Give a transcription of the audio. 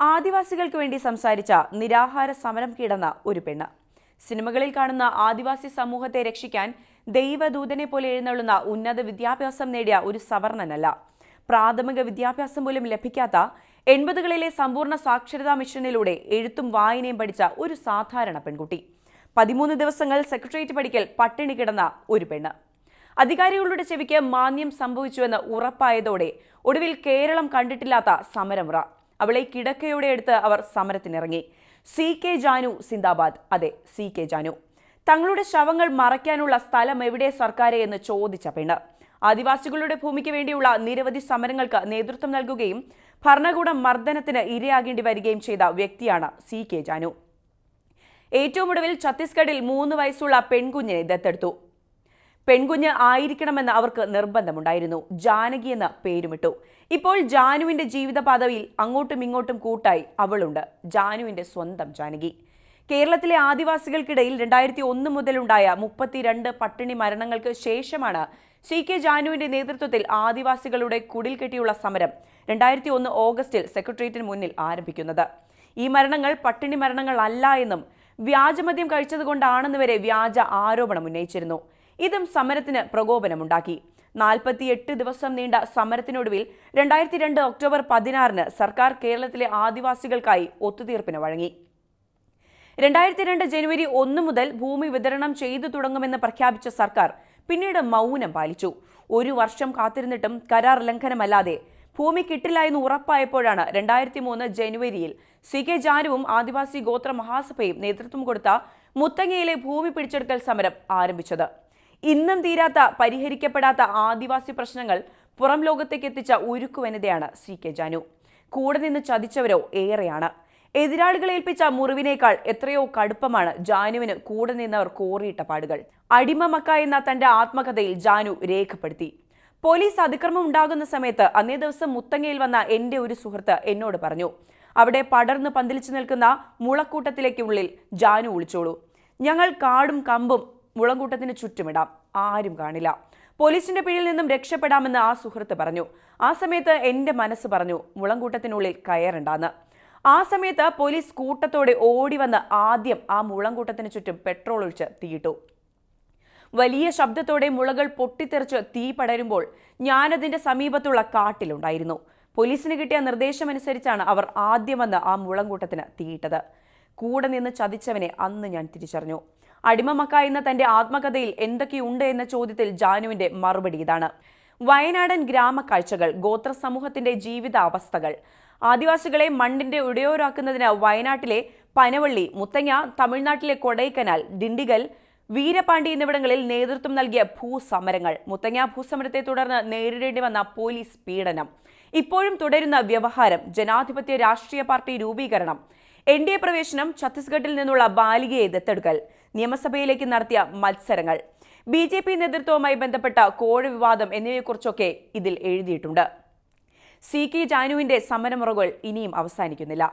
ആദിവാസികൾക്ക് വേണ്ടി സംസാരിച്ച നിരാഹാര സമരം കിടന്ന ഒരു പെണ്ണ്. സിനിമകളിൽ കാണുന്ന ആദിവാസി സമൂഹത്തെ രക്ഷിക്കാൻ ദൈവദൂതനെ പോലെ എഴുന്നള്ളുന്ന ഉന്നത വിദ്യാഭ്യാസം നേടിയ ഒരു സവർണനല്ല പ്രാഥമിക വിദ്യാഭ്യാസം പോലും ലഭിക്കാത്ത എൺപതുകളിലെ സമ്പൂർണ സാക്ഷരതാ മിഷനിലൂടെ എഴുത്തും വായനയും പഠിച്ച ഒരു സാധാരണ പെൺകുട്ടി. പതിമൂന്ന് ദിവസങ്ങൾ സെക്രട്ടേറിയറ്റ് പഠിക്കൽ പട്ടിണി കിടന്ന ഒരു പെണ്ണ്. അധികാരികളുടെ ചെവിക്ക് മാന്യം സംഭവിച്ചുവെന്ന് ഉറപ്പായതോടെ ഒടുവിൽ കേരളം കണ്ടിട്ടില്ലാത്ത സമരമുറ അവളെ കിടക്കയോടെ എടുത്ത് അവർ സമരത്തിനിറങ്ങി. സി കെ ജാനു സിന്ദാബാദ്. അതെ സി കെ ജാനു. തങ്ങളുടെ ശവങ്ങൾ മറയ്ക്കാനുള്ള സ്ഥലം എവിടെ സർക്കാരെ എന്ന് ചോദിച്ച പെണ്ണ് ആദിവാസികളുടെ ഭൂമിക്ക് വേണ്ടിയുള്ള നിരവധി സമരങ്ങൾക്ക് നേതൃത്വം നൽകുകയും ഭരണകൂടം മർദ്ദനത്തിന് ഇരയാകേണ്ടി വരികയും ചെയ്ത വ്യക്തിയാണ് സി കെ ജാനു. ഏറ്റവും ഒടുവിൽ ഛത്തീസ്ഗഡിൽ മൂന്ന് വയസ്സുള്ള പെൺകുഞ്ഞിനെ ദത്തെടുത്തു. പെൺകുഞ്ഞ് ആയിരിക്കണമെന്ന് അവർക്ക് നിർബന്ധമുണ്ടായിരുന്നു. ജാനകി എന്ന പേരുമിട്ടു. ഇപ്പോൾ ജാനുവിന്റെ ജീവിതപാതയിൽ അങ്ങോട്ടും ഇങ്ങോട്ടും കൂട്ടായി അവളുണ്ട്. ജാനുവിന്റെ സ്വന്തം ജാനകി. കേരളത്തിലെ ആദിവാസികൾക്കിടയിൽ രണ്ടായിരത്തി ഒന്ന് മുതലുണ്ടായ മുപ്പത്തിരണ്ട് പട്ടിണി മരണങ്ങൾക്ക് ശേഷമാണ് സി കെ ജാനുവിന്റെ നേതൃത്വത്തിൽ ആദിവാസികളുടെ കുടിൽ കെട്ടിയുള്ള സമരം രണ്ടായിരത്തി ഒന്ന് ഓഗസ്റ്റിൽ സെക്രട്ടേറിയറ്റിന് മുന്നിൽ ആരംഭിക്കുന്നത്. ഈ മരണങ്ങൾ പട്ടിണി മരണങ്ങളല്ല എന്നും വ്യാജമദ്യം കഴിച്ചതുകൊണ്ടാണെന്ന് വരെ വ്യാജ ആരോപണം ഉന്നയിച്ചിരുന്നു. ഇതും സമരത്തിന് പ്രകോപനമുണ്ടാക്കി. നാൽപ്പത്തിയെട്ട് ദിവസം നീണ്ട സമരത്തിനൊടുവിൽ രണ്ടായിരത്തി രണ്ട് ഒക്ടോബർ പതിനാറിന് സർക്കാർ കേരളത്തിലെ ആദിവാസികൾക്കായി ഒത്തുതീർപ്പിന് വഴങ്ങി. രണ്ടായിരത്തി രണ്ട് ജനുവരി ഒന്ന് മുതൽ ഭൂമി വിതരണം ചെയ്തു തുടങ്ങുമെന്ന് പ്രഖ്യാപിച്ച സർക്കാർ പിന്നീട് മൗനം പാലിച്ചു. ഒരു വർഷം കാത്തിരുന്നിട്ടും കരാർ ലംഘനമല്ലാതെ ഭൂമി കിട്ടില്ല എന്ന് ഉറപ്പായപ്പോഴാണ് രണ്ടായിരത്തി മൂന്ന് ജനുവരിയിൽ സി കെ ജാനുവും ആദിവാസി ഗോത്ര മഹാസഭയും നേതൃത്വം കൊടുത്ത മുത്തങ്ങയിലെ ഭൂമി പിടിച്ചെടുക്കൽ സമരം ആരംഭിച്ചത്. ഇന്നും തീരാത്ത പരിഹരിക്കപ്പെടാത്ത ആദിവാസി പ്രശ്നങ്ങൾ പുറം ലോകത്തേക്ക് എത്തിച്ച ഉരുക്കു വനിതയാണ് സി കെ ജാനു. കൂടെ നിന്ന് ചതിച്ചവരോ ഏറെയാണ്. എതിരാളികളെ ഏൽപ്പിച്ച മുറിവിനേക്കാൾ എത്രയോ കടുപ്പമാണ് ജാനുവിന് കൂടെ നിന്നവർ കോറിയിട്ട പാടുകൾ. അടിമമക്ക എന്ന തന്റെ ആത്മകഥയിൽ ജാനു രേഖപ്പെടുത്തി. പോലീസ് അതിക്രമം ഉണ്ടാകുന്ന സമയത്ത് അന്നേ ദിവസം മുത്തങ്ങയിൽ വന്ന എന്റെ ഒരു സുഹൃത്ത് എന്നോട് പറഞ്ഞു അവിടെ പടർന്ന് പന്തലിച്ചു നിൽക്കുന്ന മുളക്കൂട്ടത്തിലേക്കുള്ളിൽ ജാനു ഒളിച്ചോളൂ. ഞങ്ങൾ കാടും കമ്പും മുളങ്കൂട്ടത്തിന് ചുറ്റുമിടാം. ആരും കാണില്ല. പോലീസിന്റെ പിഴിൽ നിന്നും രക്ഷപ്പെടാമെന്ന് ആ സുഹൃത്ത് പറഞ്ഞു. ആ സമയത്ത് എന്റെ മനസ്സ് പറഞ്ഞു മുളങ്കൂട്ടത്തിനുള്ളിൽ കയറണ്ടാന്ന്. ആ സമയത്ത് പോലീസ് കൂട്ടത്തോടെ ഓടി വന്ന് ആദ്യം ആ മുളങ്കൂട്ടത്തിന് ചുറ്റും പെട്രോൾ ഒഴിച്ച് തീയിട്ടു. വലിയ ശബ്ദത്തോടെ മുളകൾ പൊട്ടിത്തെറിച്ച് തീ പടരുമ്പോൾ ഞാനതിന്റെ സമീപത്തുള്ള കാട്ടിലുണ്ടായിരുന്നു. പോലീസിന് കിട്ടിയ നിർദ്ദേശമനുസരിച്ചാണ് അവർ ആദ്യം വന്ന് ആ മുളങ്കൂട്ടത്തിന് തീയിട്ടത്. കൂടെ നിന്ന് ചതിച്ചവനെ അന്ന് ഞാൻ തിരിച്ചറിഞ്ഞു. അടിമമക്ക എന്ന തന്റെ ആത്മകഥയിൽ എന്തൊക്കെയുണ്ട് എന്ന ചോദ്യത്തിൽ ജാനുവിന്റെ മറുപടി ഇതാണ്. വയനാടൻ ഗ്രാമക്കാഴ്ചകൾ ഗോത്ര സമൂഹത്തിന്റെ ജീവിതാവസ്ഥകൾ. ആദിവാസികളെ മണ്ണിന്റെ ഉടയോരാക്കുന്നതിന് വയനാട്ടിലെ പനവള്ളി മുത്തങ്ങ തമിഴ്നാട്ടിലെ കൊടൈക്കനാൽ ഡിണ്ടിഗൽ വീരപാണ്ഡി എന്നിവിടങ്ങളിൽ നേതൃത്വം നൽകിയ ഭൂസമരങ്ങൾ. മുത്തങ്ങ ഭൂസമരത്തെ തുടർന്ന് നേരിടേണ്ടി വന്ന പോലീസ് പീഡനം. ഇപ്പോഴും തുടരുന്ന വ്യവഹാരം ജനാധിപത്യ രാഷ്ട്രീയ പാർട്ടി രൂപീകരണം. എൻ ഡി എ പ്രവേശനം ഛത്തീസ്ഗഡിൽ നിന്നുള്ള ബാലികയെ ദത്തെടുക്കൽ നിയമസഭയിലേക്ക് നടത്തിയ മത്സരങ്ങൾ ബി ജെ പി നേതൃത്വവുമായി ബന്ധപ്പെട്ട കോഴ വിവാദം എന്നിവയെക്കുറിച്ചൊക്കെ ഇതിൽ എഴുതിയിട്ടുണ്ട്. സി കെ ജാനുവിന്റെ സമരമുറകൾ ഇനിയും അവസാനിക്കുന്നില്ല.